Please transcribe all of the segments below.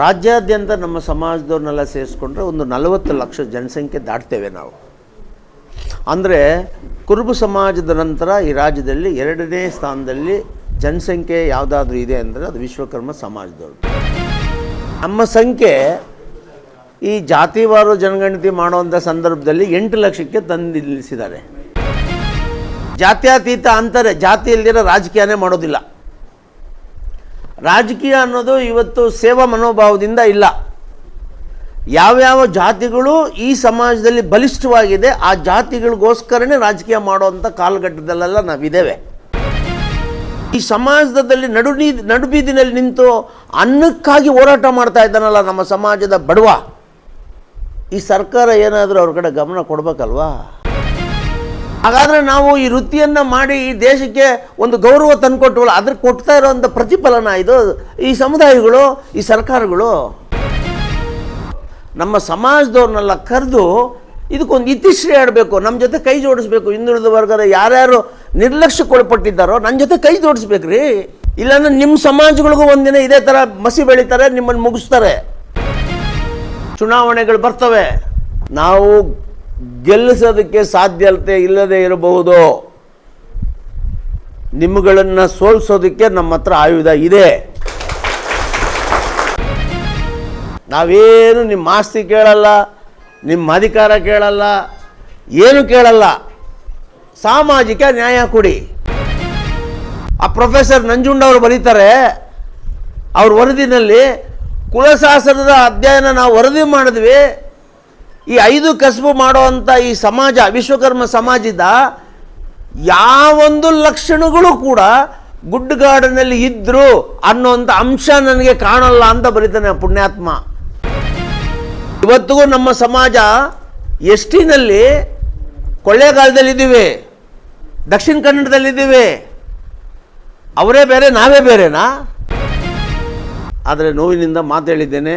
ರಾಜ್ಯಾದ್ಯಂತ ನಮ್ಮ ಸಮಾಜದವ್ರನ್ನೆಲ್ಲ ಸೇರಿಸ್ಕೊಂಡ್ರೆ ಒಂದು ನಲವತ್ತು ಲಕ್ಷ ಜನಸಂಖ್ಯೆ ದಾಟ್ತೇವೆ ನಾವು. ಅಂದರೆ ಕುರುಬ ಸಮಾಜದ ನಂತರ ಈ ರಾಜ್ಯದಲ್ಲಿ ಎರಡನೇ ಸ್ಥಾನದಲ್ಲಿ ಜನಸಂಖ್ಯೆ ಯಾವುದಾದ್ರೂ ಇದೆ ಅಂದರೆ ಅದು ವಿಶ್ವಕರ್ಮ ಸಮಾಜದವರು ನಮ್ಮ ಸಂಖ್ಯೆ ಈ ಜಾತಿವಾರು ಜನಗಣತಿ ಮಾಡುವಂಥ ಸಂದರ್ಭದಲ್ಲಿ ಎಂಟು ಲಕ್ಷಕ್ಕೆ ತಂದು ನಿಲ್ಲಿಸಿದ್ದಾರೆ. ಜಾತ್ಯಾತೀತ ಅಂತಾರೆ, ಜಾತಿಯಲ್ಲಿರೋ ರಾಜಕೀಯನೇ ಮಾಡೋದಿಲ್ಲ. ರಾಜಕೀಯ ಅನ್ನೋದು ಇವತ್ತು ಸೇವಾ ಮನೋಭಾವದಿಂದ ಇಲ್ಲ. ಯಾವ್ಯಾವ ಜಾತಿಗಳು ಈ ಸಮಾಜದಲ್ಲಿ ಬಲಿಷ್ಠವಾಗಿದೆ, ಆ ಜಾತಿಗಳಿಗೋಸ್ಕರನೇ ರಾಜಕೀಯ ಮಾಡುವಂಥ ಕಾಲಘಟ್ಟದಲ್ಲೆಲ್ಲ ನಾವಿದ್ದೇವೆ. ಈ ಸಮಾಜದಲ್ಲಿ ನಡು ನಡುಬೀದಿನಲ್ಲಿ ನಿಂತು ಅನ್ನಕ್ಕಾಗಿ ಹೋರಾಟ ಮಾಡ್ತಾ ಇದ್ದಾನಲ್ಲ ನಮ್ಮ ಸಮಾಜದ ಬಡವ. ಈ ಸರ್ಕಾರ ಏನಾದರೂ ಅವ್ರ ಕಡೆ ಗಮನ ಕೊಡಬೇಕಲ್ವಾ? ಹಾಗಾದರೆ ನಾವು ಈ ವೃತ್ತಿಯನ್ನು ಮಾಡಿ ಈ ದೇಶಕ್ಕೆ ಒಂದು ಗೌರವ ತಂದುಕೊಟ್ಟವಲ್ಲ ಅದ್ರ ಕೊಡ್ತಾ ಇರೋವಂಥ ಪ್ರತಿಫಲನ ಇದು? ಈ ಸಮುದಾಯಗಳು, ಈ ಸರ್ಕಾರಗಳು? ನಮ್ಮ ಸಮಾಜದವ್ರನ್ನೆಲ್ಲ ಕರೆದು ಇದಕ್ಕೊಂದು ಇತಿಶ್ರೀ ಆಡಬೇಕು ನಮ್ಮ ಜೊತೆ ಕೈ ಜೋಡಿಸ್ಬೇಕು, ಹಿಂದುಳಿದ ವರ್ಗದ ಯಾರ್ಯಾರು ನಿರ್ಲಕ್ಷ್ಯಕ್ಕೊಳಪಟ್ಟಿದ್ದಾರೋ ನನ್ನ ಜೊತೆ ಕೈ ಜೋಡಿಸ್ಬೇಕ್ರಿ. ಇಲ್ಲಾಂದ್ರೆ ನಿಮ್ಮ ಸಮಾಜಗಳಿಗೂ ಒಂದಿನ ಇದೇ ಥರ ಮಸಿ ಬೆಳೀತಾರೆ ನಿಮ್ಮನ್ನು ಮುಗಿಸ್ತಾರೆ. ಚುನಾವಣೆಗಳು ಬರ್ತವೆ. ನಾವು ಗೆಲ್ಲಿಸೋದಕ್ಕೆ ಸಾಧ್ಯತೆ ಇಲ್ಲದೆ ಇರಬಹುದು. ನಿಮ್ಮಗಳನ್ನು ಸೋಲ್ಸೋದಕ್ಕೆ ನಮ್ಮ ಹತ್ರ ಆಯುಧ ಇದೆ. ನಾವೇನು ನಿಮ್ಮ ಆಸ್ತಿ ಕೇಳಲ್ಲ, ನಿಮ್ಮ ಅಧಿಕಾರ ಕೇಳಲ್ಲ, ಏನು ಕೇಳಲ್ಲ. ಸಾಮಾಜಿಕ ನ್ಯಾಯ ಕೊಡಿ. ಆ ಪ್ರೊಫೆಸರ್ ನಂಜುಂಡವರು ಬರೀತಾರೆ, ಅವ್ರ ವರದಿನಲ್ಲಿ ಕುಲಶಾಸ್ತ್ರದ ಅಧ್ಯಯನ ನಾವು ವರದಿ ಮಾಡಿದ್ವಿ ಈ ಐದು ಕಸಬು ಮಾಡುವಂಥ ಈ ಸಮಾಜ, ವಿಶ್ವಕರ್ಮ ಸಮಾಜದ ಯಾವೊಂದು ಲಕ್ಷಣಗಳು ಕೂಡ ಗುಡ್ಡಗಾಡಿನಲ್ಲಿ ಇದ್ರು ಅನ್ನೋಂಥ ಅಂಶ ನನಗೆ ಕಾಣಲ್ಲ ಅಂತ ಬರೀತಾನೆ ಪುಣ್ಯಾತ್ಮ. ಇವತ್ತಿಗೂ ನಮ್ಮ ಸಮಾಜ ಎಷ್ಟಿನಲ್ಲಿ ಕೊಳ್ಳೇಗಾಲದಲ್ಲಿದ್ದೀವಿ, ದಕ್ಷಿಣ ಕನ್ನಡದಲ್ಲಿದ್ದೀವಿ. ಅವರೇ ಬೇರೆ, ನಾವೇ ಬೇರೆನಾ? ಆದರೆ ನೋವಿನಿಂದ ಮಾತು ಹೇಳಿದ್ದೇನೆ.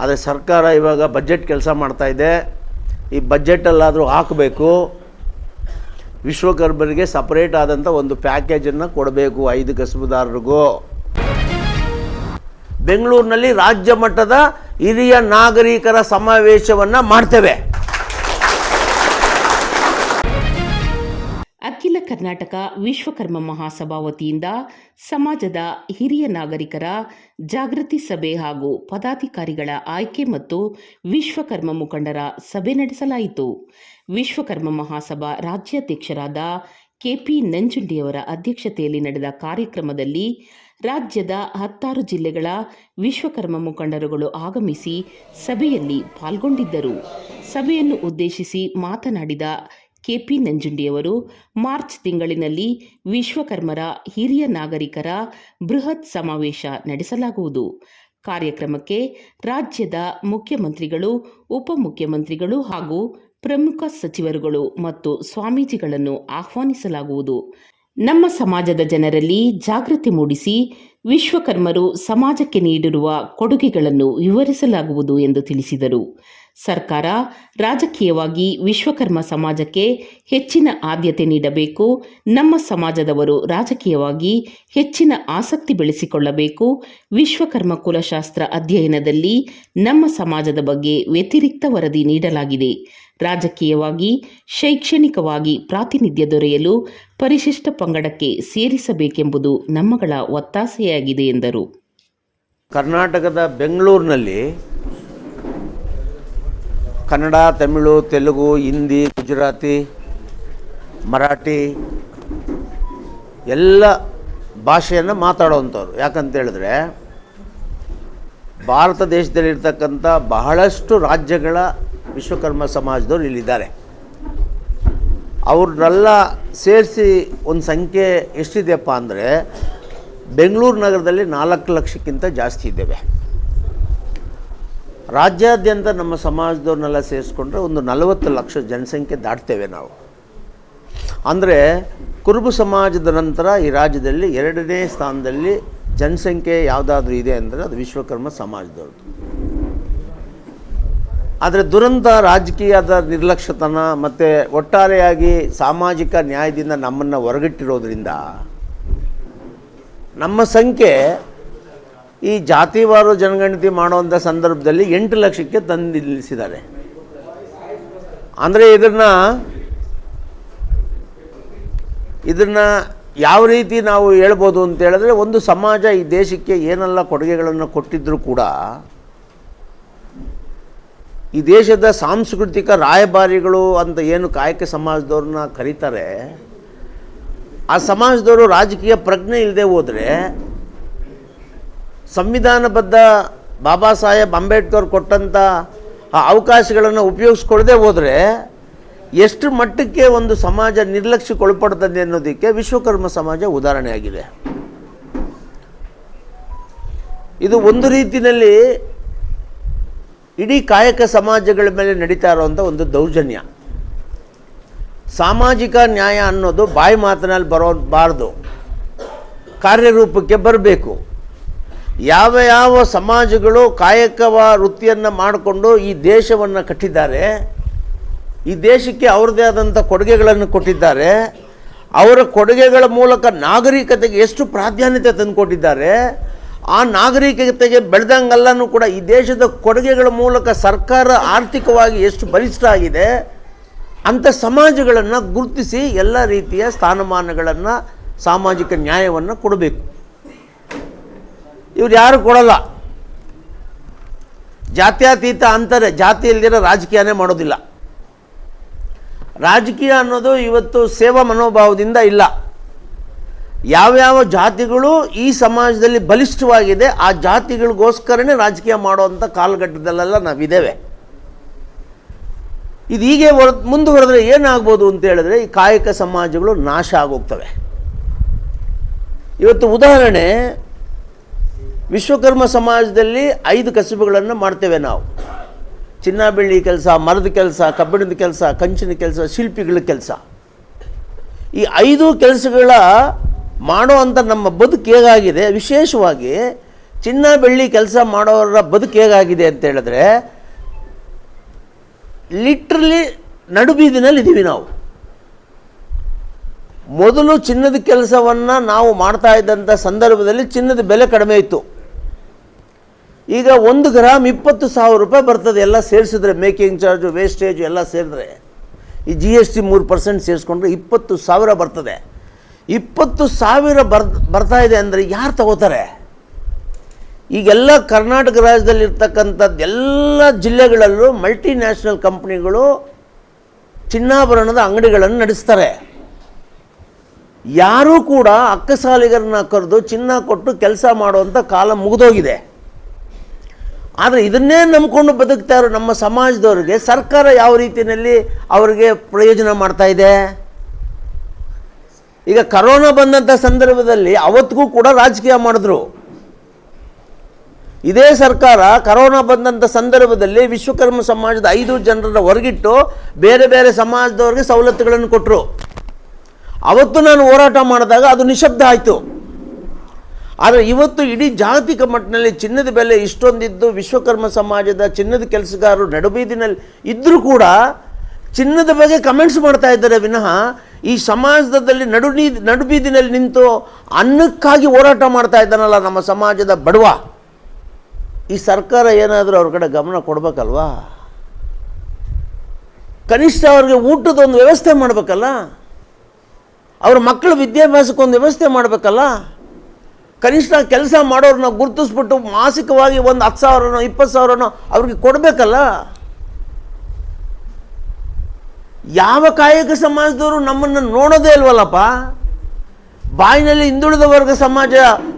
ಆದರೆ ಸರ್ಕಾರ ಇವಾಗ ಬಜೆಟ್ ಕೆಲಸ ಮಾಡ್ತಾಯಿದೆ ಈ ಬಜೆಟಲ್ಲಾದರೂ ಹಾಕಬೇಕು. ವಿಶ್ವಕರ್ಮರಿಗೆ ಸಪ್ರೇಟ್ ಆದಂಥ ಒಂದು ಪ್ಯಾಕೇಜನ್ನು ಕೊಡಬೇಕು ಐದು ಕಸಬುದಾರರಿಗೂ. ಬೆಂಗಳೂರಿನಲ್ಲಿ ರಾಜ್ಯ ಮಟ್ಟದ ಹಿರಿಯ ನಾಗರಿಕರ ಸಮಾವೇಶವನ್ನು ಮಾಡ್ತೇವೆ. ಅಖಿಲ ಕರ್ನಾಟಕ ವಿಶ್ವಕರ್ಮ ಮಹಾಸಭಾ ವತಿಯಿಂದ ಸಮಾಜದ ಹಿರಿಯ ನಾಗರಿಕರ ಜಾಗೃತಿ ಸಭೆ ಹಾಗೂ ಪದಾಧಿಕಾರಿಗಳ ಆಯ್ಕೆ ಮತ್ತು ವಿಶ್ವಕರ್ಮ ಮುಖಂಡರ ಸಭೆ ನಡೆಸಲಾಯಿತು. ವಿಶ್ವಕರ್ಮ ಮಹಾಸಭಾ ರಾಜ್ಯಾಧ್ಯಕ್ಷರಾದ ಕೆಪಿ ನಂಜುಂಡಿಯವರ ಅಧ್ಯಕ್ಷತೆಯಲ್ಲಿ ನಡೆದ ಕಾರ್ಯಕ್ರಮದಲ್ಲಿ ರಾಜ್ಯದ ಹತ್ತಾರು ಜಿಲ್ಲೆಗಳ ವಿಶ್ವಕರ್ಮ ಮುಖಂಡರುಗಳು ಆಗಮಿಸಿ ಸಭೆಯಲ್ಲಿ ಪಾಲ್ಗೊಂಡಿದ್ದರು. ಸಭೆಯನ್ನು ಉದ್ದೇಶಿಸಿ ಮಾತನಾಡಿದ ಕೆಪಿ ನಂಜುಂಡಿಯವರು ಮಾರ್ಚ್ ತಿಂಗಳಿನಲ್ಲಿ ವಿಶ್ವಕರ್ಮರ ಹಿರಿಯ ನಾಗರಿಕರ ಬೃಹತ್ ಸಮಾವೇಶ ನಡೆಸಲಾಗುವುದು. ಕಾರ್ಯಕ್ರಮಕ್ಕೆ ರಾಜ್ಯದ ಮುಖ್ಯಮಂತ್ರಿಗಳು, ಉಪಮುಖ್ಯಮಂತ್ರಿಗಳು ಹಾಗೂ ಪ್ರಮುಖ ಸಚಿವರುಗಳು ಮತ್ತು ಸ್ವಾಮೀಜಿಗಳನ್ನು ಆಹ್ವಾನಿಸಲಾಗುವುದು. ನಮ್ಮ ಸಮಾಜದ ಜನರಲ್ಲಿ ಜಾಗೃತಿ ಮೂಡಿಸಿ ವಿಶ್ವಕರ್ಮರು ಸಮಾಜಕ್ಕೆ ನೀಡಿರುವ ಕೊಡುಗೆಗಳನ್ನು ವಿವರಿಸಲಾಗುವುದು ಎಂದು ತಿಳಿಸಿದರು. ಸರ್ಕಾರ ರಾಜಕೀಯವಾಗಿ ವಿಶ್ವಕರ್ಮ ಸಮಾಜಕ್ಕೆ ಹೆಚ್ಚಿನ ಆದ್ಯತೆ ನೀಡಬೇಕು, ನಮ್ಮ ಸಮಾಜದವರು ರಾಜಕೀಯವಾಗಿ ಹೆಚ್ಚಿನ ಆಸಕ್ತಿ ಬೆಳೆಸಿಕೊಳ್ಳಬೇಕು, ವಿಶ್ವಕರ್ಮ ಕುಲಶಾಸ್ತ್ರ ಅಧ್ಯಯನದಲ್ಲಿ ನಮ್ಮ ಸಮಾಜದ ಬಗ್ಗೆ ವ್ಯತಿರಿಕ್ತ ವರದಿ ನೀಡಲಾಗಿದೆ. ರಾಜಕೀಯವಾಗಿ ಶೈಕ್ಷಣಿಕವಾಗಿ ಪ್ರಾತಿನಿಧ್ಯ ದೊರೆಯಲು ಪರಿಶಿಷ್ಟ ಪಂಗಡಕ್ಕೆ ಸೇರಿಸಬೇಕೆಂಬುದು ನಮ್ಮಗಳ ಒತ್ತಾಸೆಯಾಗಿದೆ ಎಂದರು. ಕರ್ನಾಟಕದ ಬೆಂಗಳೂರಿನಲ್ಲಿ ಕನ್ನಡ, ತಮಿಳು, ತೆಲುಗು, ಹಿಂದಿ, ಗುಜರಾತಿ, ಮರಾಠಿ ಎಲ್ಲ ಭಾಷೆಯನ್ನು ಮಾತಾಡೋವಂಥವ್ರು. ಯಾಕಂತ ಹೇಳಿದ್ರೆ ಭಾರತ ದೇಶದಲ್ಲಿರ್ತಕ್ಕಂಥ ಬಹಳಷ್ಟು ರಾಜ್ಯಗಳ ವಿಶ್ವಕರ್ಮ ಸಮಾಜದವ್ರು ಇಲ್ಲಿದ್ದಾರೆ. ಅವ್ರನ್ನೆಲ್ಲ ಸೇರಿಸಿ ಒಂದು ಸಂಖ್ಯೆ ಎಷ್ಟಿದೆಯಪ್ಪ ಅಂದರೆ ಬೆಂಗಳೂರು ನಗರದಲ್ಲಿ ನಾಲ್ಕು ಲಕ್ಷಕ್ಕಿಂತ ಜಾಸ್ತಿ ಇದ್ದೇವೆ. ರಾಜ್ಯಾದ್ಯಂತ ನಮ್ಮ ಸಮಾಜದವ್ರನ್ನೆಲ್ಲ ಸೇರಿಸ್ಕೊಂಡ್ರೆ ಒಂದು ನಲವತ್ತು ಲಕ್ಷ ಜನಸಂಖ್ಯೆ ದಾಟ್ತೇವೆ ನಾವು. ಅಂದರೆ ಕುರುಬು ಸಮಾಜದ ನಂತರ ಈ ರಾಜ್ಯದಲ್ಲಿ ಎರಡನೇ ಸ್ಥಾನದಲ್ಲಿ ಜನಸಂಖ್ಯೆ ಯಾವುದಾದ್ರೂ ಇದೆ ಅಂದರೆ ಅದು ವಿಶ್ವಕರ್ಮ ಸಮಾಜದವ್ರದ್ದು. ಆದರೆ ದುರಂತ ರಾಜಕೀಯದ ನಿರ್ಲಕ್ಷ್ಯತನ ಮತ್ತು ಒಟ್ಟಾರೆಯಾಗಿ ಸಾಮಾಜಿಕ ನ್ಯಾಯದಿಂದ ನಮ್ಮನ್ನು ಹೊರಗಿಟ್ಟಿರೋದ್ರಿಂದ ನಮ್ಮ ಸಂಖ್ಯೆ ಈ ಜಾತಿವಾರು ಜನಗಣತಿ ಮಾಡುವಂಥ ಸಂದರ್ಭದಲ್ಲಿ ಎಂಟು ಲಕ್ಷಕ್ಕೆ ತಂದು ನಿಲ್ಲಿಸಿದ್ದಾರೆ ಅಂದರೆ ಇದನ್ನು ಇದನ್ನು ಯಾವ ರೀತಿ ನಾವು ಹೇಳ್ಬೋದು ಅಂತ ಹೇಳಿದ್ರೆ ಒಂದು ಸಮಾಜ ಈ ದೇಶಕ್ಕೆ ಏನೆಲ್ಲ ಕೊಡುಗೆಗಳನ್ನು ಕೊಟ್ಟಿದ್ದರೂ ಕೂಡ ಈ ದೇಶದ ಸಾಂಸ್ಕೃತಿಕ ರಾಯಭಾರಿಗಳು ಅಂತ ಏನು ಕಾಯಕ ಸಮಾಜದವ್ರನ್ನ ಕರೀತಾರೆ ಆ ಸಮಾಜದವರು ರಾಜಕೀಯ ಪ್ರಜ್ಞೆ ಇಲ್ಲದೆ ಹೋದರೆ ಸಂವಿಧಾನಬದ್ಧ ಬಾಬಾ ಸಾಹೇಬ್ ಅಂಬೇಡ್ಕರ್ ಕೊಟ್ಟಂಥ ಆ ಅವಕಾಶಗಳನ್ನು ಉಪಯೋಗಿಸ್ಕೊಳ್ಳದೆ ಹೋದರೆ ಎಷ್ಟು ಮಟ್ಟಕ್ಕೆ ಒಂದು ಸಮಾಜ ನಿರ್ಲಕ್ಷ್ಯಕ್ಕೊಳಪಡ್ತದೆ ಅನ್ನೋದಕ್ಕೆ ವಿಶ್ವಕರ್ಮ ಸಮಾಜ ಉದಾಹರಣೆಯಾಗಿದೆ. ಇದು ಒಂದು ರೀತಿಯಲ್ಲಿ ಇಡೀ ಕಾಯಕ ಸಮಾಜಗಳ ಮೇಲೆ ನಡೀತಾ ಇರುವಂಥ ಒಂದು ದೌರ್ಜನ್ಯ. ಸಾಮಾಜಿಕ ನ್ಯಾಯ ಅನ್ನೋದು ಬಾಯಿ ಮಾತಿನಲ್ಲಿ ಬರೋಬಾರ್ದು ಕಾರ್ಯರೂಪಕ್ಕೆ ಬರಬೇಕು. ಯಾವ ಯಾವ ಸಮಾಜಗಳು ಕಾಯಕವ ವೃತ್ತಿಯನ್ನು ಮಾಡಿಕೊಂಡು ಈ ದೇಶವನ್ನು ಕಟ್ಟಿದ್ದಾರೆ, ಈ ದೇಶಕ್ಕೆ ಅವ್ರದ್ದೇ ಆದಂಥ ಕೊಡುಗೆಗಳನ್ನು ಕೊಟ್ಟಿದ್ದಾರೆ, ಅವರ ಕೊಡುಗೆಗಳ ಮೂಲಕ ನಾಗರಿಕತೆಗೆ ಎಷ್ಟು ಪ್ರಾಧಾನ್ಯತೆ ತಂದುಕೊಟ್ಟಿದ್ದಾರೆ, ಆ ನಾಗರಿಕತೆಗೆ ಬೆಳೆದಂಗೆಲ್ಲನೂ ಕೂಡ ಈ ದೇಶದ ಕೊಡುಗೆಗಳ ಮೂಲಕ ಸರ್ಕಾರ ಆರ್ಥಿಕವಾಗಿ ಎಷ್ಟು ಬಲಿಷ್ಠ ಆಗಿದೆ ಅಂಥ ಸಮಾಜಗಳನ್ನು ಗುರುತಿಸಿ ಎಲ್ಲ ರೀತಿಯ ಸ್ಥಾನಮಾನಗಳನ್ನು, ಸಾಮಾಜಿಕ ನ್ಯಾಯವನ್ನು ಕೊಡಬೇಕು. ಇವ್ರು ಯಾರು ಕೊಡಲ್ಲ. ಜಾತ್ಯತೀತ ಅಂತಾರೆ, ಜಾತಿ ಇಲ್ದಿರೋ ರಾಜಕೀಯನೇ ಮಾಡೋದಿಲ್ಲ. ರಾಜಕೀಯ ಅನ್ನೋದು ಇವತ್ತು ಸೇವಾ ಮನೋಭಾವದಿಂದ ಇಲ್ಲ. ಯಾವ್ಯಾವ ಜಾತಿಗಳು ಈ ಸಮಾಜದಲ್ಲಿ ಬಲಿಷ್ಠವಾಗಿದೆ, ಆ ಜಾತಿಗಳಿಗೋಸ್ಕರನೇ ರಾಜಕೀಯ ಮಾಡುವಂಥ ಕಾಲಘಟ್ಟದಲ್ಲೆಲ್ಲ ನಾವಿದ್ದೇವೆ. ಇದು ಹೀಗೆ ಹೊರ ಮುಂದುವರೆದ್ರೆ ಏನಾಗ್ಬೋದು ಅಂತ ಹೇಳಿದ್ರೆ ಈ ಕಾಯಕ ಸಮಾಜಗಳು ನಾಶ ಆಗೋಗ್ತವೆ. ಇವತ್ತು ಉದಾಹರಣೆ, ವಿಶ್ವಕರ್ಮ ಸಮಾಜದಲ್ಲಿ ಐದು ಕಸುಬುಗಳನ್ನು ಮಾಡ್ತೇವೆ ನಾವು. ಚಿನ್ನ ಬೆಳ್ಳಿ ಕೆಲಸ, ಮರದ ಕೆಲಸ, ಕಬ್ಬಿಣದ ಕೆಲಸ, ಕಂಚಿನ ಕೆಲಸ, ಶಿಲ್ಪಿಗಳ ಕೆಲಸ. ಈ ಐದು ಕೆಲಸಗಳ ಮಾಡೋ ಅಂಥ ನಮ್ಮ ಬದುಕು ಹೇಗಾಗಿದೆ? ವಿಶೇಷವಾಗಿ ಚಿನ್ನ ಬೆಳ್ಳಿ ಕೆಲಸ ಮಾಡೋರ ಬದುಕು ಹೇಗಾಗಿದೆ ಅಂತ ಹೇಳಿದ್ರೆ ಲಿಟ್ರಲಿ ನಡುಬೀದಿನಲ್ಲಿ ಇದ್ದೀವಿ ನಾವು. ಮೊದಲು ಚಿನ್ನದ ಕೆಲಸವನ್ನು ನಾವು ಮಾಡ್ತಾ ಇದ್ದಂಥ ಸಂದರ್ಭದಲ್ಲಿ ಚಿನ್ನದ ಬೆಲೆ ಕಡಿಮೆ ಇತ್ತು. ಈಗ ಒಂದು ಗ್ರಾಮ್ ಇಪ್ಪತ್ತು ಸಾವಿರ ರೂಪಾಯಿ ಬರ್ತದೆ, ಎಲ್ಲ ಸೇರಿಸಿದ್ರೆ, ಮೇಕಿಂಗ್ ಚಾರ್ಜು ವೇಸ್ಟೇಜು ಎಲ್ಲ ಸೇರಿದ್ರೆ. ಈ ಜಿ ಎಸ್ ಟಿ ಮೂರು ಪರ್ಸೆಂಟ್ ಸೇರಿಸ್ಕೊಂಡ್ರೆ ಇಪ್ಪತ್ತು ಸಾವಿರ ಬರ್ತದೆ. ಇಪ್ಪತ್ತು ಸಾವಿರ ಬರ್, ಬರ್ತಾ ಇದೆ ಅಂದರೆ ಯಾರು ತಗೋತಾರೆ? ಈಗೆಲ್ಲ ಕರ್ನಾಟಕ ರಾಜ್ಯದಲ್ಲಿರ್ತಕ್ಕಂಥದ್ದು ಎಲ್ಲ ಜಿಲ್ಲೆಗಳಲ್ಲೂ ಮಲ್ಟಿ ನ್ಯಾಷನಲ್ ಕಂಪ್ನಿಗಳು ಚಿನ್ನಾಭರಣದ ಅಂಗಡಿಗಳನ್ನು ನಡೆಸ್ತಾರೆ. ಯಾರೂ ಕೂಡ ಅಕ್ಕಸಾಲಿಗರನ್ನ ಕರೆದು ಚಿನ್ನ ಕೊಟ್ಟು ಕೆಲಸ ಮಾಡುವಂಥ ಕಾಲ ಮುಗಿದೋಗಿದೆ. ಆದರೆ ಇದನ್ನೇ ನಂಬಿಕೊಂಡು ಬದುಕ್ತಾ ಇರೋ ನಮ್ಮ ಸಮಾಜದವ್ರಿಗೆ ಸರ್ಕಾರ ಯಾವ ರೀತಿಯಲ್ಲಿ ಅವರಿಗೆ ಪ್ರಯೋಜನ ಮಾಡ್ತಾ ಇದೆ? ಈಗ ಕರೋನಾ ಬಂದಂಥ ಸಂದರ್ಭದಲ್ಲಿ ಅವತ್ತಿಗೂ ಕೂಡ ರಾಜಕೀಯ ಮಾಡಿದ್ರು. ಇದೇ ಸರ್ಕಾರ ಕರೋನಾ ಬಂದಂಥ ಸಂದರ್ಭದಲ್ಲಿ ವಿಶ್ವಕರ್ಮ ಸಮಾಜದ ಐದು ಜನರನ್ನು ಹೊರಗಿಟ್ಟು ಬೇರೆ ಬೇರೆ ಸಮಾಜದವ್ರಿಗೆ ಸವಲತ್ತುಗಳನ್ನು ಕೊಟ್ಟರು ಅವತ್ತು ನಾನು ಹೋರಾಟ ಮಾಡಿದಾಗ ಅದು ನಿಶಬ್ದ ಆಯಿತು. ಆದರೆ ಇವತ್ತು ಇಡೀ ಜಾಗತಿಕ ಮಟ್ಟಿನಲ್ಲಿ ಚಿನ್ನದ ಬೆಲೆ ಇಷ್ಟೊಂದಿದ್ದು ವಿಶ್ವಕರ್ಮ ಸಮಾಜದ ಚಿನ್ನದ ಕೆಲಸಗಾರರು ನಡುಬೀದಿನಲ್ಲಿ ಇದ್ದರೂ ಕೂಡ ಚಿನ್ನದ ಬಗ್ಗೆ ಕಮೆಂಟ್ಸ್ ಮಾಡ್ತಾ ಇದ್ದಾರೆ ವಿನಃ ಈ ಸಮಾಜದಲ್ಲಿ ನಡು ನಡುಬೀದಿನಲ್ಲಿ ನಿಂತು ಅನ್ನಕ್ಕಾಗಿ ಹೋರಾಟ ಮಾಡ್ತಾ ಇದ್ದಾನಲ್ಲ ನಮ್ಮ ಸಮಾಜದ ಬಡವ. ಈ ಸರ್ಕಾರ ಏನಾದರೂ ಅವ್ರ ಕಡೆ ಗಮನ ಕೊಡಬೇಕಲ್ವಾ? ಕನಿಷ್ಠ ಅವ್ರಿಗೆ ಊಟದ ಒಂದು ವ್ಯವಸ್ಥೆ ಮಾಡಬೇಕಲ್ಲ? ಅವ್ರ ಮಕ್ಕಳ ವಿದ್ಯಾಭ್ಯಾಸಕ್ಕೊಂದು ವ್ಯವಸ್ಥೆ ಮಾಡಬೇಕಲ್ಲ? ಕನಿಷ್ಠ ಕೆಲಸ ಮಾಡೋರನ್ನ ಗುರುತಿಸ್ಬಿಟ್ಟು ಮಾಸಿಕವಾಗಿ ಒಂದು ಹತ್ತು ಸಾವಿರನೋ, ಇಪ್ಪತ್ತು ಸಾವಿರನೋ ಅವ್ರಿಗೆ ಕೊಡಬೇಕಲ್ಲ? ಯಾವ ಕಾಯಕ ಸಮಾಜದವರು ನಮ್ಮನ್ನು ನೋಡೋದೇ ಇಲ್ವಲ್ಲಪ್ಪ? ಬಾಯಿನಲ್ಲಿ ಹಿಂದುಳಿದ ವರ್ಗ ಸಮಾಜ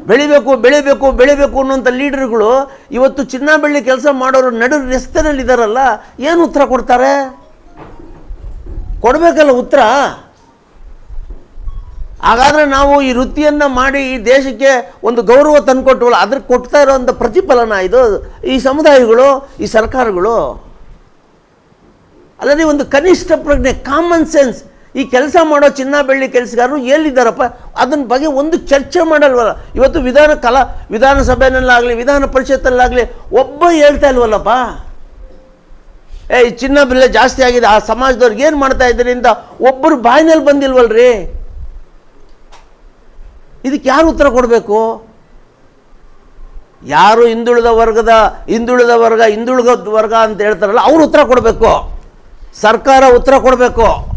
ಬೆಳಿಬೇಕು ಬೆಳಿಬೇಕು ಬೆಳಿಬೇಕು ಅನ್ನೋಂಥ ಲೀಡರ್ಗಳು ಇವತ್ತು ಚಿನ್ನ ಬೆಳ್ಳಿ ಕೆಲಸ ಮಾಡೋರು ನಡು ರಸ್ತೆನಲ್ಲಿದ್ದಾರಲ್ಲ ಏನು ಉತ್ತರ ಕೊಡ್ತಾರೆ? ಕೊಡಬೇಕಲ್ಲ ಉತ್ತರ? ಹಾಗಾದರೆ ನಾವು ಈ ವೃತ್ತಿಯನ್ನು ಮಾಡಿ ಈ ದೇಶಕ್ಕೆ ಒಂದು ಗೌರವ ತಂದುಕೊಟ್ಟವಲ್ಲ ಅದಕ್ಕೆ ಕೊಡ್ತಾ ಇರೋವಂಥ ಪ್ರತಿಫಲನ ಇದು ಈ ಸಮುದಾಯಗಳು, ಈ ಸರ್ಕಾರಗಳು? ಅಲ್ಲದೆ ಒಂದು ಕನಿಷ್ಠ ಪ್ರಜ್ಞೆ ಕಾಮನ್ ಸೆನ್ಸ್ ಈ ಕೆಲಸ ಮಾಡೋ ಚಿನ್ನ ಬೆಳ್ಳಿ ಕೆಲಸಗಾರರು ಎಲ್ಲಿದ್ದಾರಪ್ಪ? ಅದನ್ನ ಬಗ್ಗೆ ಒಂದು ಚರ್ಚೆ ಮಾಡಲ್ವಲ್ಲ. ಇವತ್ತು ವಿಧಾನ ಕಲಾ ವಿಧಾನಸಭೆಯಲ್ಲಾಗಲಿ ವಿಧಾನ ಪರಿಷತ್ತಲ್ಲಾಗಲಿ ಒಬ್ಬ ಹೇಳ್ತಾ ಇಲ್ವಲ್ಲಪ್ಪ? ಏ ಚಿನ್ನ ಬೆಲೆ ಜಾಸ್ತಿ ಆಗಿದೆ. ಆ ಸಮಾಜದವ್ರಿಗೆ ಏನು ಮಾಡ್ತಾ ಇದ್ದೀರಿ ಅಂತ ಒಬ್ಬರು ಬಾಯಿನಲ್ಲಿ ಬಂದಿಲ್ವಲ್ರಿ? ಇದಕ್ಕೆ ಯಾರು ಉತ್ತರ ಕೊಡಬೇಕು? ಯಾರು ಹಿಂದುಳಿದ ವರ್ಗದ, ಹಿಂದುಳಿದ ವರ್ಗ ಹಿಂದುಳಿದ ವರ್ಗ ಅಂತ ಹೇಳ್ತಾರಲ್ಲ, ಅವ್ರು ಉತ್ತರ ಕೊಡಬೇಕು. ಸರ್ಕಾರ ಉತ್ತರ ಕೊಡಬೇಕು.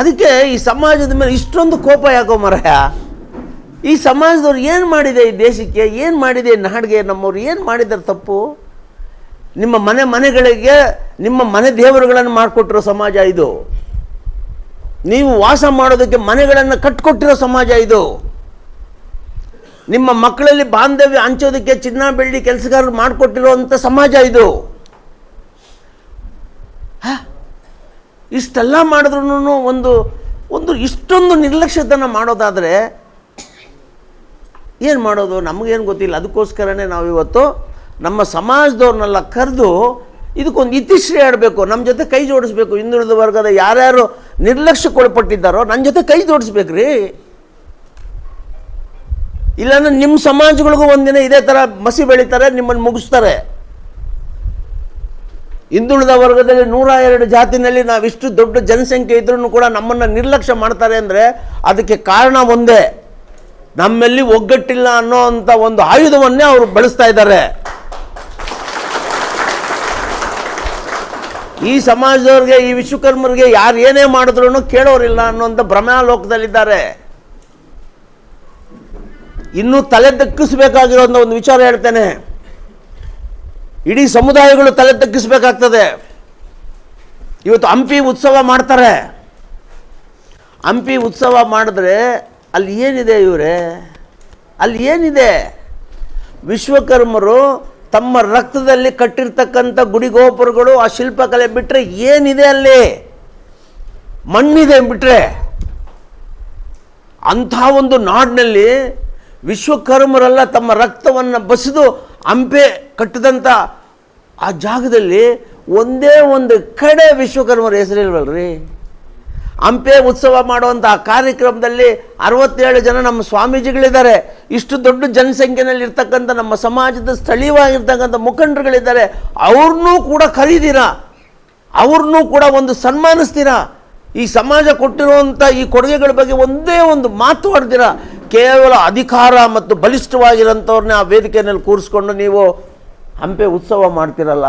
ಅದಕ್ಕೆ ಈ ಸಮಾಜದ ಮೇಲೆ ಇಷ್ಟೊಂದು ಕೋಪ ಯಾಕೋ ಮರಯ? ಈ ಸಮಾಜದವ್ರು ಏನು ಮಾಡಿದೆ ಈ ದೇಶಕ್ಕೆ? ಏನು ಮಾಡಿದೆ ನಾಡಿಗೆ? ನಮ್ಮವ್ರು ಏನು ಮಾಡಿದ್ದಾರೆ ತಪ್ಪು? ನಿಮ್ಮ ಮನೆ ಮನೆಗಳಿಗೆ, ನಿಮ್ಮ ಮನೆ ದೇವರುಗಳನ್ನು ಮಾಡಿಕೊಟ್ಟಿರೋ ಸಮಾಜ ಇದು. ನೀವು ವಾಸ ಮಾಡೋದಕ್ಕೆ ಮನೆಗಳನ್ನು ಕಟ್ಕೊಟ್ಟಿರೋ ಸಮಾಜ ಇದು. ನಿಮ್ಮ ಮಕ್ಕಳಲ್ಲಿ ಬಾಂಧವ್ಯ ಹಂಚೋದಕ್ಕೆ ಚಿನ್ನ ಬೆಳ್ಳಿ ಕೆಲಸಗಾರರು ಮಾಡಿಕೊಟ್ಟಿರುವಂಥ ಸಮಾಜ ಇದು. ಹ? ಇಷ್ಟೆಲ್ಲ ಮಾಡಿದ್ರು ಒಂದು ಒಂದು ಇಷ್ಟೊಂದು ನಿರ್ಲಕ್ಷ್ಯತನ ಮಾಡೋದಾದರೆ ಏನು ಮಾಡೋದು? ನಮಗೇನು ಗೊತ್ತಿಲ್ಲ. ಅದಕ್ಕೋಸ್ಕರನೇ ನಾವು ಇವತ್ತು ನಮ್ಮ ಸಮಾಜದವ್ರನ್ನೆಲ್ಲ ಕರೆದು ಇದಕ್ಕೊಂದು ಇತಿಶ್ರೀ ಆಡಬೇಕು. ನಮ್ಮ ಜೊತೆ ಕೈ ಜೋಡಿಸ್ಬೇಕು. ಹಿಂದುಳಿದ ವರ್ಗದ ಯಾರ್ಯಾರು ನಿರ್ಲಕ್ಷ್ಯಕ್ಕೊಳಪಟ್ಟಿದ್ದಾರೋ ನನ್ನ ಜೊತೆ ಕೈ ಜೋಡಿಸ್ಬೇಕ್ರಿ. ಇಲ್ಲಾಂದ್ರೆ ನಿಮ್ಮ ಸಮಾಜಗಳಿಗೂ ಒಂದಿನ ಇದೇ ಥರ ಮಸಿ ಬೆಳೀತಾರೆ ನಿಮ್ಮನ್ನು ಮುಗಿಸ್ತಾರೆ. ಹಿಂದುಳಿದ ವರ್ಗದಲ್ಲಿ ನೂರ ಎರಡು ಜಾತಿನಲ್ಲಿ ನಾವಿಷ್ಟು ದೊಡ್ಡ ಜನಸಂಖ್ಯೆ ಇದ್ರೂ ಕೂಡ ನಮ್ಮನ್ನು ನಿರ್ಲಕ್ಷ್ಯ ಮಾಡ್ತಾರೆ ಅಂದರೆ ಅದಕ್ಕೆ ಕಾರಣ ಒಂದೇ. ನಮ್ಮಲ್ಲಿ ಒಗ್ಗಟ್ಟಿಲ್ಲ ಅನ್ನೋ ಅಂಥ ಒಂದು ಆಯುಧವನ್ನೇ ಅವರು ಬಳಸ್ತಾ ಇದ್ದಾರೆ. ಈ ಸಮಾಜದವ್ರಿಗೆ, ಈ ವಿಶ್ವಕರ್ಮರಿಗೆ ಯಾರು ಏನೇ ಮಾಡಿದ್ರು ಕೇಳೋರಿಲ್ಲ ಅನ್ನೋಂಥ ಭ್ರಮಾಲೋಕದಲ್ಲಿದ್ದಾರೆ. ಇನ್ನೂ ತಲೆ ದಕ್ಕಿಸ್ಬೇಕಾಗಿರೋ ಒಂದು ವಿಚಾರ ಹೇಳ್ತೇನೆ. ಇಡೀ ಸಮುದಾಯಗಳು ತಲೆ ತಗ್ಗಿಸ್ಬೇಕಾಗ್ತದೆ. ಇವತ್ತು ಹಂಪಿ ಉತ್ಸವ ಮಾಡ್ತಾರೆ. ಹಂಪಿ ಉತ್ಸವ ಮಾಡಿದ್ರೆ ಅಲ್ಲಿ ಏನಿದೆ ಇವರೇ? ಅಲ್ಲಿ ಏನಿದೆ? ವಿಶ್ವಕರ್ಮರು ತಮ್ಮ ರಕ್ತದಲ್ಲಿ ಕಟ್ಟಿರ್ತಕ್ಕಂಥ ಗುಡಿಗೋಪುರಗಳು, ಆ ಶಿಲ್ಪಕಲೆ ಬಿಟ್ಟರೆ ಏನಿದೆ ಅಲ್ಲಿ? ಮಣ್ಣಿದೆ ಬಿಟ್ಟರೆ ಅಂಥ ಒಂದು ನಾಡಿನಲ್ಲಿ ವಿಶ್ವಕರ್ಮರೆಲ್ಲ ತಮ್ಮ ರಕ್ತವನ್ನು ಬಸಿದು ಹಂಪೆ ಕಟ್ಟಿದಂಥ ಆ ಜಾಗದಲ್ಲಿ ಒಂದೇ ಒಂದು ಕಡೆ ವಿಶ್ವಕರ್ಮರ ಹೆಸರಿಲ್ವಲ್ರಿ ಹಂಪೆ ಉತ್ಸವ ಮಾಡುವಂಥ ಕಾರ್ಯಕ್ರಮದಲ್ಲಿ ಅರವತ್ತೇಳು ಜನ ನಮ್ಮ ಸ್ವಾಮೀಜಿಗಳಿದ್ದಾರೆ. ಇಷ್ಟು ದೊಡ್ಡ ಜನಸಂಖ್ಯೆಯಲ್ಲಿ ಇರ್ತಕ್ಕಂಥ ನಮ್ಮ ಸಮಾಜದ ಸ್ಥಳೀಯವಾಗಿರ್ತಕ್ಕಂಥ ಮುಖಂಡರುಗಳಿದ್ದಾರೆ. ಅವ್ರನ್ನೂ ಕೂಡ ಕರೀದಿರ ಅವ್ರನ್ನೂ ಕೂಡ ಒಂದು ಸನ್ಮಾನಿಸ್ತೀರಾ ಈ ಸಮಾಜ ಕೊಟ್ಟಿರುವಂಥ ಈ ಕೊಡುಗೆಗಳ ಬಗ್ಗೆ ಒಂದೇ ಒಂದು ಮಾತು ಕೇವಲ ಅಧಿಕಾರ ಮತ್ತು ಬಲಿಷ್ಠವಾಗಿರೋಂಥವ್ರನ್ನ ಆ ವೇದಿಕೆಯಲ್ಲಿ ಕೂರಿಸ್ಕೊಂಡು ನೀವು ಹಂಪೆ ಉತ್ಸವ ಮಾಡ್ತಿರಲ್ಲ,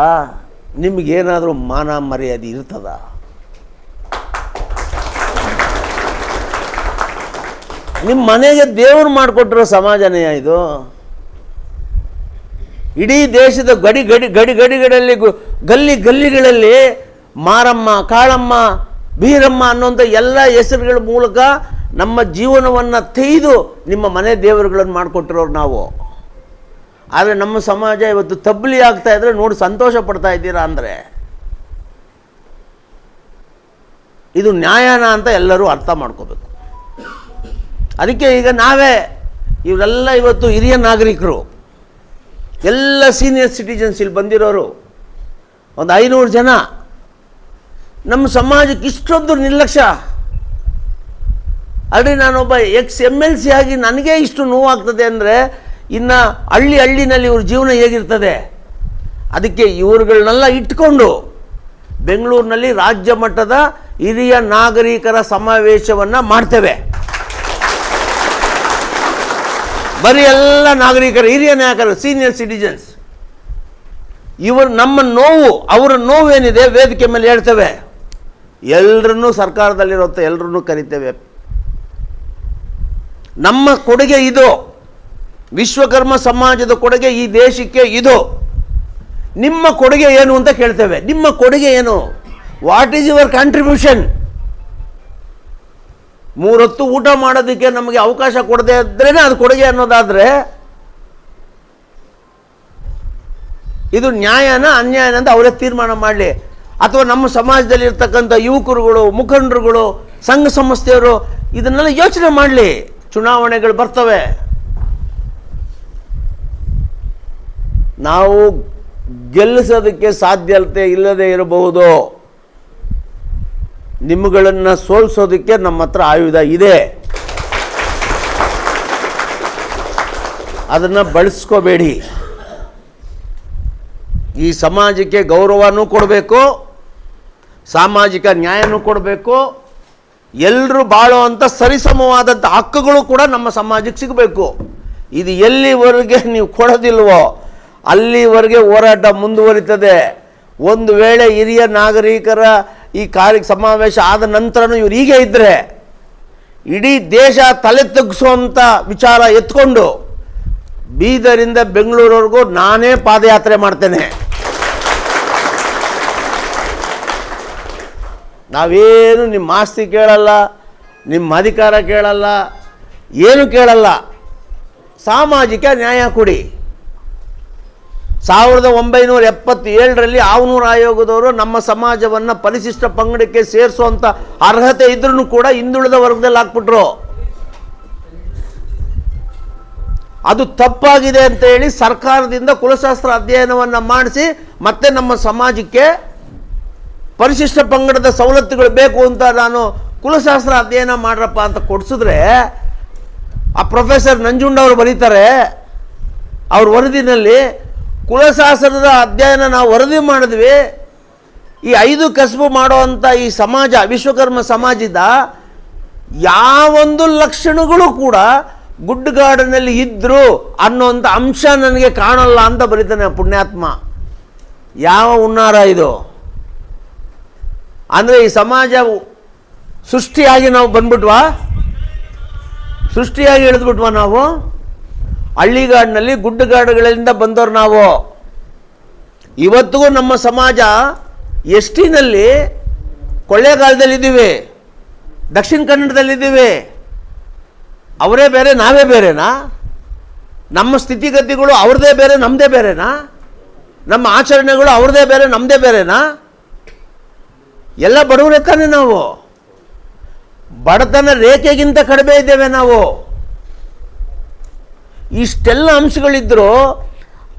ನಿಮಗೇನಾದರೂ ಮಾನ ಮರ್ಯಾದೆ ಇರ್ತದ? ನಿಮ್ಮ ಮನೆಗೆ ದೇವರು ಮಾಡಿಕೊಟ್ಟಿರೋ ಸಮಾಜನೇ ಇದು? ಇಡೀ ದೇಶದ ಗಡಿ ಗಡಿ ಗಡಿ ಗಡಿಗಳಲ್ಲಿ ಗಲ್ಲಿ ಗಲ್ಲಿಗಳಲ್ಲಿ ಮಾರಮ್ಮ, ಕಾಳಮ್ಮ ಬೀರಮ್ಮ ಅನ್ನೋಂಥ ಎಲ್ಲ ಹೆಸರುಗಳ ಮೂಲಕ ನಮ್ಮ ಜೀವನವನ್ನು ತೆಗೆದು ನಿಮ್ಮ ಮನೆ ದೇವರುಗಳನ್ನು ಮಾಡಿಕೊಟ್ಟಿರೋರು ನಾವು. ಆದರೆ ನಮ್ಮ ಸಮಾಜ ಇವತ್ತು ತಬ್ಬಲಿ ಆಗ್ತಾ ಇದ್ರೆ ನೋಡಿ ಸಂತೋಷ ಪಡ್ತಾ ಇದ್ದೀರಾ ಅಂದರೆ? ಇದು ನ್ಯಾಯನ ಅಂತ ಎಲ್ಲರೂ ಅರ್ಥ ಮಾಡ್ಕೋಬೇಕು. ಅದಕ್ಕೆ ಈಗ ನಾವೇ ಇವರೆಲ್ಲ ಇವತ್ತು ಹಿರಿಯ ನಾಗರಿಕರು. ಎಲ್ಲ ಸೀನಿಯರ್ ಸಿಟಿಜನ್ಸ್ ಇಲ್ಲಿ ಬಂದಿರೋರು. ಒಂದು ಐನೂರು ಜನ ನಮ್ಮ ಸಮಾಜಕ್ಕೆ ಇಷ್ಟೊಂದು ನಿರ್ಲಕ್ಷ್ಯ. ಅಲ್ರಿ ನಾನೊಬ್ಬ ಎಕ್ಸ್ ಎಂ ಎಲ್ ಸಿ ಆಗಿ ನನಗೆ ಇಷ್ಟು ನೋವಾಗ್ತದೆ ಅಂದರೆ ಇನ್ನು ಹಳ್ಳಿ ಹಳ್ಳಿನಲ್ಲಿ ಇವ್ರ ಜೀವನ ಹೇಗಿರ್ತದೆ? ಅದಕ್ಕೆ ಇವರುಗಳನ್ನೆಲ್ಲ ಇಟ್ಕೊಂಡು ಬೆಂಗಳೂರಿನಲ್ಲಿ ರಾಜ್ಯ ಮಟ್ಟದ ಹಿರಿಯ ನಾಗರಿಕರ ಸಮಾವೇಶವನ್ನು ಮಾಡ್ತೇವೆ. ಬರೀ ಎಲ್ಲ ನಾಗರಿಕರು, ಹಿರಿಯ ನಾಯಕರು ಸೀನಿಯರ್ ಸಿಟಿಜನ್ಸ್ ಇವರು ನಮ್ಮ ನೋವು, ಅವರ ನೋವೇನಿದೆ ವೇದಿಕೆ ಮೇಲೆ ಹೇಳ್ತೇವೆ. ಎಲ್ಲರನ್ನೂ ಸರ್ಕಾರದಲ್ಲಿರುವಂಥ ಎಲ್ಲರನ್ನೂ ಕರಿತೇವೆ. ನಮ್ಮ ಕೊಡುಗೆ ಇದು. ವಿಶ್ವಕರ್ಮ ಸಮಾಜದ ಕೊಡುಗೆ ಈ ದೇಶಕ್ಕೆ ಇದು. ನಿಮ್ಮ ಕೊಡುಗೆ ಏನು ಅಂತ ಕೇಳ್ತೇವೆ. ನಿಮ್ಮ ಕೊಡುಗೆ ಏನು? ವಾಟ್ ಈಸ್ ಯುವರ್ ಕಾಂಟ್ರಿಬ್ಯೂಷನ್ ಮೂರೊತ್ತು ಊಟ ಮಾಡೋದಕ್ಕೆ ನಮಗೆ ಅವಕಾಶ ಕೊಡದೇ ಇದ್ರೇ ಅದು ಕೊಡುಗೆ ಅನ್ನೋದಾದರೆ, ಇದು ನ್ಯಾಯನ ಅನ್ಯಾಯನ ಅಂತ ಅವರೇ ತೀರ್ಮಾನ ಮಾಡಲಿ. ಅಥವಾ ನಮ್ಮ ಸಮಾಜದಲ್ಲಿ ಇರ್ತಕ್ಕಂಥ ಯುವಕರುಗಳು, ಮುಖಂಡರುಗಳು, ಸಂಘ ಸಂಸ್ಥೆಯವರು ಇದನ್ನೆಲ್ಲ ಯೋಚನೆ ಮಾಡಲಿ. ಚುನಾವಣೆಗಳು ಬರ್ತವೆ. ನಾವು ಗೆಲ್ಲಿಸೋದಕ್ಕೆ ಸಾಧ್ಯತೆ ಇಲ್ಲದೆ ಇರಬಹುದು. ನಿಮ್ಮಗಳನ್ನು ಸೋಲ್ಸೋದಕ್ಕೆ ನಮ್ಮ ಹತ್ರ ಆಯುಧ ಇದೆ. ಅದನ್ನು ಬಳಸ್ಕೋಬೇಡಿ. ಈ ಸಮಾಜಕ್ಕೆ ಗೌರವನೂ ಕೊಡಬೇಕು. ಸಾಮಾಜಿಕ ನ್ಯಾಯನೂ ಕೊಡಬೇಕು ಎಲ್ಲರೂ ಬಾಳುವಂಥ ಸರಿಸಮವಾದಂಥ ಹಕ್ಕುಗಳು ಕೂಡ ನಮ್ಮ ಸಮಾಜಕ್ಕೆ ಸಿಗಬೇಕು. ಇದು ಎಲ್ಲಿವರೆಗೆ ನೀವು ಕೊಡೋದಿಲ್ವೋ, ಅಲ್ಲಿವರೆಗೆ ಹೋರಾಟ ಮುಂದುವರಿತದೆ. ಒಂದು ವೇಳೆ ಹಿರಿಯ ನಾಗರಿಕರ ಈ ಕಾರ್ಯಕ್ಕೆ ಸಮಾವೇಶ ಆದ ನಂತರನೂ ಇವ್ರು ಹೀಗೆ ಇದ್ದರೆ ಇಡೀ ದೇಶ ತಲೆ ತಗ್ಗಿಸುವಂಥ ವಿಚಾರ ಎತ್ಕೊಂಡು ಬೀದರಿಂದ ಬೆಂಗಳೂರವರೆಗೂ ನಾನೇ ಪಾದಯಾತ್ರೆ ಮಾಡ್ತೇನೆ. ನಾವೇನು ನಿಮ್ಮ ಆಸ್ತಿ ಕೇಳಲ್ಲ, ನಿಮ್ಮ ಅಧಿಕಾರ ಕೇಳಲ್ಲ, ಏನು ಕೇಳಲ್ಲ. ಸಾಮಾಜಿಕ ನ್ಯಾಯ ಕೊಡಿ. ಸಾವಿರದ ಒಂಬೈನೂರ ಎಪ್ಪತ್ತೇಳರಲ್ಲಿ ಆವನೂರು ಆಯೋಗದವರು ನಮ್ಮ ಸಮಾಜವನ್ನು ಪರಿಶಿಷ್ಟ ಪಂಗಡಕ್ಕೆ ಸೇರಿಸುವಂಥ ಅರ್ಹತೆ ಇದ್ರೂ ಕೂಡ ಹಿಂದುಳಿದ ವರ್ಗದಲ್ಲಿ ಹಾಕ್ಬಿಟ್ರು. ಅದು ತಪ್ಪಾಗಿದೆ ಅಂತ ಹೇಳಿ ಸರ್ಕಾರದಿಂದ ಕುಲಶಾಸ್ತ್ರ ಅಧ್ಯಯನವನ್ನು ಮಾಡಿಸಿ ಮತ್ತೆ ನಮ್ಮ ಸಮಾಜಕ್ಕೆ ಪರಿಶಿಷ್ಟ ಪಂಗಡದ ಸವಲತ್ತುಗಳು ಬೇಕು ಅಂತ ನಾನು ಕುಲಶಾಸ್ತ್ರ ಅಧ್ಯಯನ ಮಾಡ್ರಪ್ಪ ಅಂತ ಕೊಡಿಸಿದ್ರೆ, ಆ ಪ್ರೊಫೆಸರ್ ನಂಜುಂಡವರು ಬರೀತಾರೆ, ಅವ್ರ ವರದಿನಲ್ಲಿ ಕುಲಶಾಸ್ತ್ರದ ಅಧ್ಯಯನ ನಾವು ವರದಿ ಮಾಡಿದ್ವಿ. ಈ ಐದು ಕಸಬು ಮಾಡುವಂಥ ಈ ಸಮಾಜ, ವಿಶ್ವಕರ್ಮ ಸಮಾಜದ ಯಾವೊಂದು ಲಕ್ಷಣಗಳು ಕೂಡ ಗುಡ್ಡಗಾಡಿನಲ್ಲಿ ಇದ್ದರು ಅನ್ನೋಂಥ ಅಂಶ ನನಗೆ ಕಾಣಲ್ಲ ಅಂತ ಬರೀತಾನೆ ಪುಣ್ಯಾತ್ಮ. ಯಾವ ಹುನ್ನಾರ ಇದು? ಅಂದರೆ ಈ ಸಮಾಜ ಸೃಷ್ಟಿಯಾಗಿ ನಾವು ಬಂದ್ಬಿಟ್ವಾ? ಸೃಷ್ಟಿಯಾಗಿ ಇಳಿದ್ಬಿಟ್ವಾ ನಾವು? ಹಳ್ಳಿಗಾಡಿನಲ್ಲಿ, ಗುಡ್ಡಗಾಡುಗಳಿಂದ ಬಂದವರು ನಾವು. ಇವತ್ತಿಗೂ ನಮ್ಮ ಸಮಾಜ ಎಷ್ಟಿನಲ್ಲಿ ಕೊಳ್ಳೇಗಾಲದಲ್ಲಿದ್ದೀವಿ ದಕ್ಷಿಣ ಕನ್ನಡದಲ್ಲಿದ್ದೀವಿ ಅವರೇ ಬೇರೆ, ನಾವೇ ಬೇರೆನಾ? ನಮ್ಮ ಸ್ಥಿತಿಗತಿಗಳು ಅವ್ರದ್ದೇ ಬೇರೆ ನಮ್ಮದೇ ಬೇರೆನಾ? ನಮ್ಮ ಆಚರಣೆಗಳು ಅವ್ರದ್ದೇ ಬೇರೆ ನಮ್ಮದೇ ಬೇರೆನಾ? ಎಲ್ಲ ಬಡವರೇ ತಾನೆ ನಾವು? ಬಡತನ ರೇಖೆಗಿಂತ ಕಡಿಮೆ ಇದ್ದೇವೆ ನಾವು. ಇಷ್ಟೆಲ್ಲ ಅಂಶಗಳಿದ್ದರೂ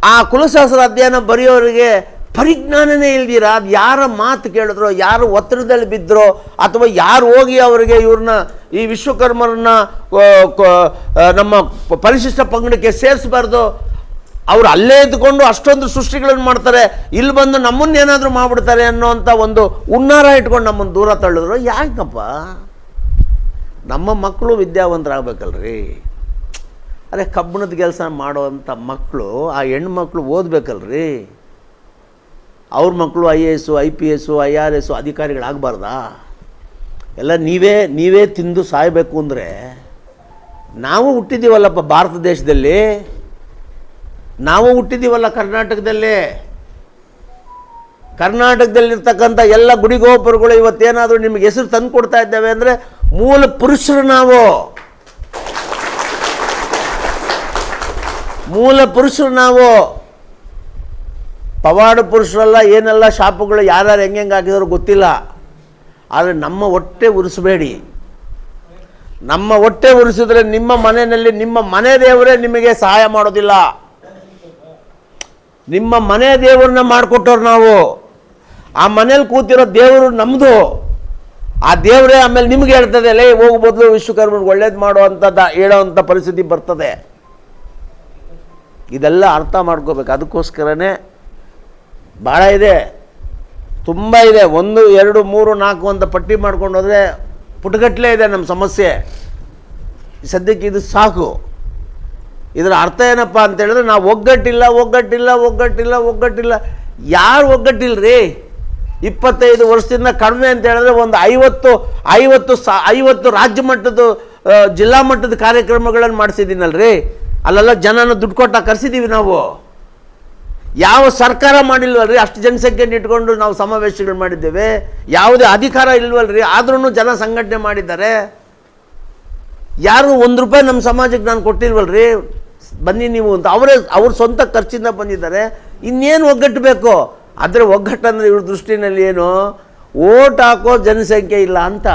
ಆ ಕುಲಶಾಸ್ತ್ರ ಅಧ್ಯಯನ ಬರೆಯೋರಿಗೆ ಪರಿಜ್ಞಾನನೇ ಇಲ್ದಿರ? ಅದು ಯಾರ ಮಾತು ಕೇಳಿದ್ರೋ, ಯಾರು ಒತ್ತಡದಲ್ಲಿ ಬಿದ್ದರೋ ಅಥವಾ ಯಾರು ಹೋಗಿ ಅವರಿಗೆ ಇವ್ರನ್ನ, ಈ ವಿಶ್ವಕರ್ಮರನ್ನ ನಮ್ಮ ಪರಿಶಿಷ್ಟ ಪಂಗಡಕ್ಕೆ ಸೇರಿಸಬಾರ್ದು? ಅವ್ರು ಅಲ್ಲೇ ಇದ್ದುಕೊಂಡು ಅಷ್ಟೊಂದು ಸೃಷ್ಟಿಗಳನ್ನು ಮಾಡ್ತಾರೆ. ಇಲ್ಲಿ ಬಂದು ನಮ್ಮನ್ನೇನಾದರೂ ಮಾಡ್ಬಿಡ್ತಾರೆ ಅನ್ನೋಂಥ ಒಂದು ಹುನ್ನಾರ ಇಟ್ಕೊಂಡು ನಮ್ಮನ್ನು ದೂರ ತಳ್ಳಿದ್ರು. ಯಾಕಪ್ಪ? ನಮ್ಮ ಮಕ್ಕಳು ವಿದ್ಯಾವಂತರಾಗಬೇಕಲ್ರಿ. ಅದೇ ಕಬ್ಬಣದ ಕೆಲಸ ಮಾಡುವಂಥ ಮಕ್ಕಳು, ಆ ಹೆಣ್ಮಕ್ಳು ಓದಬೇಕಲ್ರಿ. ಅವ್ರ ಮಕ್ಕಳು I A S I P S I R S ಅಧಿಕಾರಿಗಳಾಗಬಾರ್ದಾ? ಎಲ್ಲ ನೀವೇ ನೀವೇ ತಿಂದು ಸಾಯಬೇಕು ಅಂದರೆ ನಾವು ಹುಟ್ಟಿದ್ದೀವಲ್ಲಪ್ಪ ಭಾರತ ದೇಶದಲ್ಲಿ. ನಾವು ಹುಟ್ಟಿದ್ದೀವಲ್ಲ ಕರ್ನಾಟಕದಲ್ಲಿ. ಕರ್ನಾಟಕದಲ್ಲಿರ್ತಕ್ಕಂಥ ಎಲ್ಲ ಗುಡಿಗೋಪುರಗಳು ಇವತ್ತೇನಾದರೂ ನಿಮಗೆ ಹೆಸರು ತಂದು ಕೊಡ್ತಾ ಇದ್ದೇವೆ ಅಂದರೆ ಮೂಲ ಪುರುಷರು ನಾವು. ಮೂಲ ಪುರುಷರು ನಾವು. ಪವಾಡ ಪುರುಷರೆಲ್ಲ, ಏನೆಲ್ಲ ಶಾಪುಗಳು, ಯಾರ್ಯಾರು ಹೆಂಗೆ ಹೆಂಗೆ ಹಾಕಿದಾರೋ ಗೊತ್ತಿಲ್ಲ. ಆದರೆ ನಮ್ಮ ಹೊಟ್ಟೆ ಉರಿಸಬೇಡಿ. ನಮ್ಮ ಹೊಟ್ಟೆ ಉರಿಸಿದ್ರೆ ನಿಮ್ಮ ಮನೆಯಲ್ಲಿ ನಿಮ್ಮ ಮನೆ ದೇವರೇ ನಿಮಗೆ ಸಹಾಯ ಮಾಡೋದಿಲ್ಲ. ನಿಮ್ಮ ಮನೆ ದೇವರನ್ನ ಮಾಡಿಕೊಟ್ಟವ್ರು ನಾವು. ಆ ಮನೇಲಿ ಕೂತಿರೋ ದೇವರು ನಮ್ಮದು ಆ ದೇವರೇ ಆಮೇಲೆ ನಿಮ್ಗೆ ಹೇಳ್ತದೆ, ಲೇ, ಹೋಗು ಬದಲು ವಿಶ್ವಕರ್ಮನಿಗೆ ಒಳ್ಳೇದು ಮಾಡುವಂಥದ್ದು ಹೇಳೋವಂಥ ಪರಿಸ್ಥಿತಿ ಬರ್ತದೆ. ಇದೆಲ್ಲ ಅರ್ಥ ಮಾಡ್ಕೋಬೇಕು. ಅದಕ್ಕೋಸ್ಕರನೇ ಭಾಳ ಇದೆ. ತುಂಬ ಇದೆ. ಒಂದು, ಎರಡು, ಮೂರು, ನಾಲ್ಕು ಅಂತ ಪಟ್ಟಿ ಮಾಡ್ಕೊಂಡು ಹೋದರೆ ಪುಟಗಟ್ಟಲೆ ಇದೆ ನಮ್ಮ ಸಮಸ್ಯೆ. ಸದ್ಯಕ್ಕೆ ಇದು ಸಾಕು. ಇದರ ಅರ್ಥ ಏನಪ್ಪ ಅಂತ ಹೇಳಿದ್ರೆ ನಾವು ಒಗ್ಗಟ್ಟಿಲ್ಲ ಒಗ್ಗಟ್ಟಿಲ್ಲ ಒಗ್ಗಟ್ಟಿಲ್ಲ ಒಗ್ಗಟ್ಟಿಲ್ಲ. ಯಾರು ಒಗ್ಗಟ್ಟಿಲ್ರಿ? ಇಪ್ಪತ್ತೈದು ವರ್ಷದಿಂದ ಕಡಿಮೆ ಅಂತ ಹೇಳಿದ್ರೆ ಒಂದು ಐವತ್ತು ಐವತ್ತು ಸಾ, ಐವತ್ತು ರಾಜ್ಯ ಮಟ್ಟದ ಜಿಲ್ಲಾ ಮಟ್ಟದ ಕಾರ್ಯಕ್ರಮಗಳನ್ನು ಮಾಡಿಸಿದ್ದೀನಲ್ರಿ? ಅಲ್ಲೆಲ್ಲ ಜನನ ದುಡ್ಡು ಕೊಟ್ಟ ಕರೆಸಿದ್ದೀವಿ ನಾವು. ಯಾವ ಸರ್ಕಾರ ಮಾಡಿಲ್ವಲ್ರಿ? ಅಷ್ಟು ಜನಸಂಖ್ಯೆಯನ್ನು ಇಟ್ಕೊಂಡು ನಾವು ಸಮಾವೇಶಗಳು ಮಾಡಿದ್ದೇವೆ. ಯಾವುದೇ ಅಧಿಕಾರ ಇಲ್ವಲ್ರಿ? ಆದ್ರೂ ಜನ ಸಂಘಟನೆ ಮಾಡಿದ್ದಾರೆ. ಯಾರು ಒಂದು ರೂಪಾಯಿ ನಮ್ಮ ಸಮಾಜಕ್ಕೆ ನಾನು ಕೊಟ್ಟಿಲ್ವಲ್ರಿ? ಬನ್ನಿ ನೀವು ಅಂತ. ಅವರೇ, ಅವ್ರ ಸ್ವಂತ ಖರ್ಚಿಂದ ಬಂದಿದ್ದಾರೆ. ಇನ್ನೇನು ಒಗ್ಗಟ್ಟು ಬೇಕು ಆದರೆ ಒಗ್ಗಟ್ಟು ಅಂದರೆ ಇವ್ರ ದೃಷ್ಟಿನಲ್ಲಿ ಏನು? ಓಟ್ ಹಾಕೋ ಜನಸಂಖ್ಯೆ ಇಲ್ಲ ಅಂತ.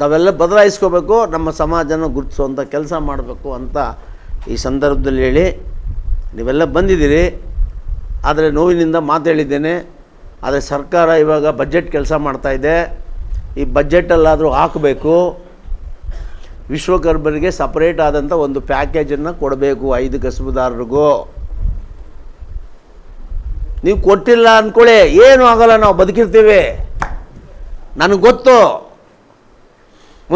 ತಾವೆಲ್ಲ ಬದಲಾಯಿಸ್ಕೋಬೇಕು, ನಮ್ಮ ಸಮಾಜನ ಗುರುತಿಸುವಂಥ ಕೆಲಸ ಮಾಡಬೇಕು ಅಂತ ಈ ಸಂದರ್ಭದಲ್ಲಿ ಹೇಳಿ, ನೀವೆಲ್ಲ ಬಂದಿದ್ದೀರಿ. ಆದರೆ ನೋವಿನಿಂದ ಮಾತು ಹೇಳಿದ್ದೇನೆ. ಆದರೆ ಸರ್ಕಾರ ಇವಾಗ ಬಜೆಟ್ ಕೆಲಸ ಮಾಡ್ತಾ ಇದೆ. ಈ ಬಜೆಟಲ್ಲಾದರೂ ಹಾಕಬೇಕು. ವಿಶ್ವಕರ್ಮರಿಗೆ ಸಪರೇಟ್ ಆದಂಥ ಒಂದು ಪ್ಯಾಕೇಜನ್ನು ಕೊಡಬೇಕು ಐದು ಕಸಬುದಾರರಿಗೂ. ನೀವು ಕೊಟ್ಟಿಲ್ಲ ಅಂದ್ಕೊಳ್ಳಿ ಏನೂ ಆಗಲ್ಲ, ನಾವು ಬದುಕಿರ್ತೀವಿ. ನನಗೆ ಗೊತ್ತು.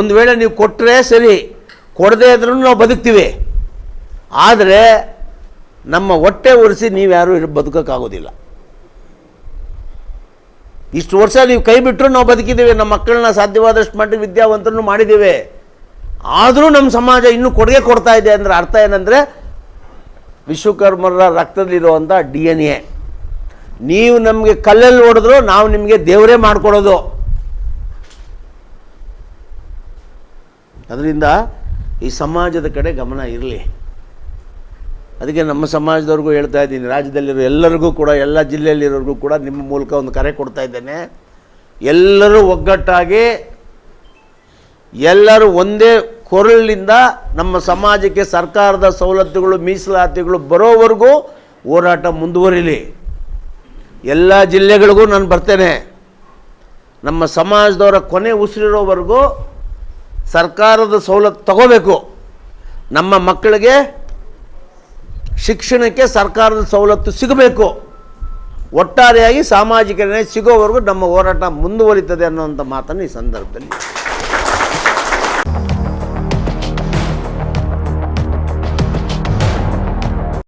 ಒಂದು ವೇಳೆ ನೀವು ಕೊಟ್ಟರೆ ಸರಿ, ಕೊಡದೇ ಇದ್ರೂ ನಾವು ಬದುಕ್ತೀವಿ. ಆದರೆ ನಮ್ಮ ಹೊಟ್ಟೆ ಒರೆಸಿ ನೀವ್ಯಾರೂ ಇರ ಬದುಕೋಕ್ಕಾಗೋದಿಲ್ಲ. ಇಷ್ಟು ವರ್ಷ ನೀವು ಕೈ ಬಿಟ್ಟರು ನಾವು ಬದುಕಿದ್ದೀವಿ, ನಮ್ಮ ಮಕ್ಕಳನ್ನ ಸಾಧ್ಯವಾದಷ್ಟು ಮಟ್ಟಿಗೆ ವಿದ್ಯಾವಂತರನ್ನು ಮಾಡಿದ್ದೀವಿ. ಆದರೂ ನಮ್ಮ ಸಮಾಜ ಇನ್ನೂ ಕೊಡುಗೆ ಕೊಡ್ತಾ ಇದೆ ಅಂದರೆ ಅರ್ಥ ಏನಂದರೆ ವಿಶ್ವಕರ್ಮರ ರಕ್ತದಲ್ಲಿರುವಂಥ ಡಿ ಎನ್ ಎ ನೀವು ನಮಗೆ ಕಲ್ಲಲ್ಲಿ ಹೊಡೆದ್ರು ನಾವು ನಿಮಗೆ ದೇವರೇ ಮಾಡಿಕೊಡೋದು. ಅದರಿಂದ ಈ ಸಮಾಜದ ಕಡೆ ಗಮನ ಇರಲಿ. ಅದಕ್ಕೆ ನಮ್ಮ ಸಮಾಜದವ್ರಿಗೂ ಹೇಳ್ತಾ ಇದ್ದೀನಿ, ರಾಜ್ಯದಲ್ಲಿರೋ ಎಲ್ಲರಿಗೂ ಕೂಡ, ಎಲ್ಲ ಜಿಲ್ಲೆಯಲ್ಲಿರೋರಿಗೂ ಕೂಡ ನಿಮ್ಮ ಮೂಲಕ ಒಂದು ಕರೆ ಕೊಡ್ತಾ ಇದ್ದೇನೆ. ಎಲ್ಲರೂ ಒಗ್ಗಟ್ಟಾಗಿ ಎಲ್ಲರೂ ಒಂದೇ ಕೊರಳಿನಿಂದ ನಮ್ಮ ಸಮಾಜಕ್ಕೆ ಸರ್ಕಾರದ ಸವಲತ್ತುಗಳು, ಮೀಸಲಾತಿಗಳು ಬರೋವರೆಗೂ ಹೋರಾಟ ಮುಂದುವರಿಲಿ. ಎಲ್ಲ ಜಿಲ್ಲೆಗಳಿಗೂ ನಾನು ಬರ್ತೇನೆ. ನಮ್ಮ ಸಮಾಜದವರ ಕೊನೆ ಉಸಿರಿರೋವರೆಗೂ ಸರ್ಕಾರದ ಸವಲತ್ತು ತಗೋಬೇಕು. ನಮ್ಮ ಮಕ್ಕಳಿಗೆ ಶಿಕ್ಷಣಕ್ಕೆ ಸರ್ಕಾರದ ಸವಲತ್ತು ಸಿಗಬೇಕು. ಒಟ್ಟಾರೆಯಾಗಿ ಸಾಮಾಜಿಕ ನ್ಯಾಯ ಸಿಗೋವರೆಗೂ ನಮ್ಮ ಹೋರಾಟ ಮುಂದುವರಿತದೆ ಅನ್ನುವಂಥ ಮಾತನ್ನು ಈ ಸಂದರ್ಭದಲ್ಲಿ.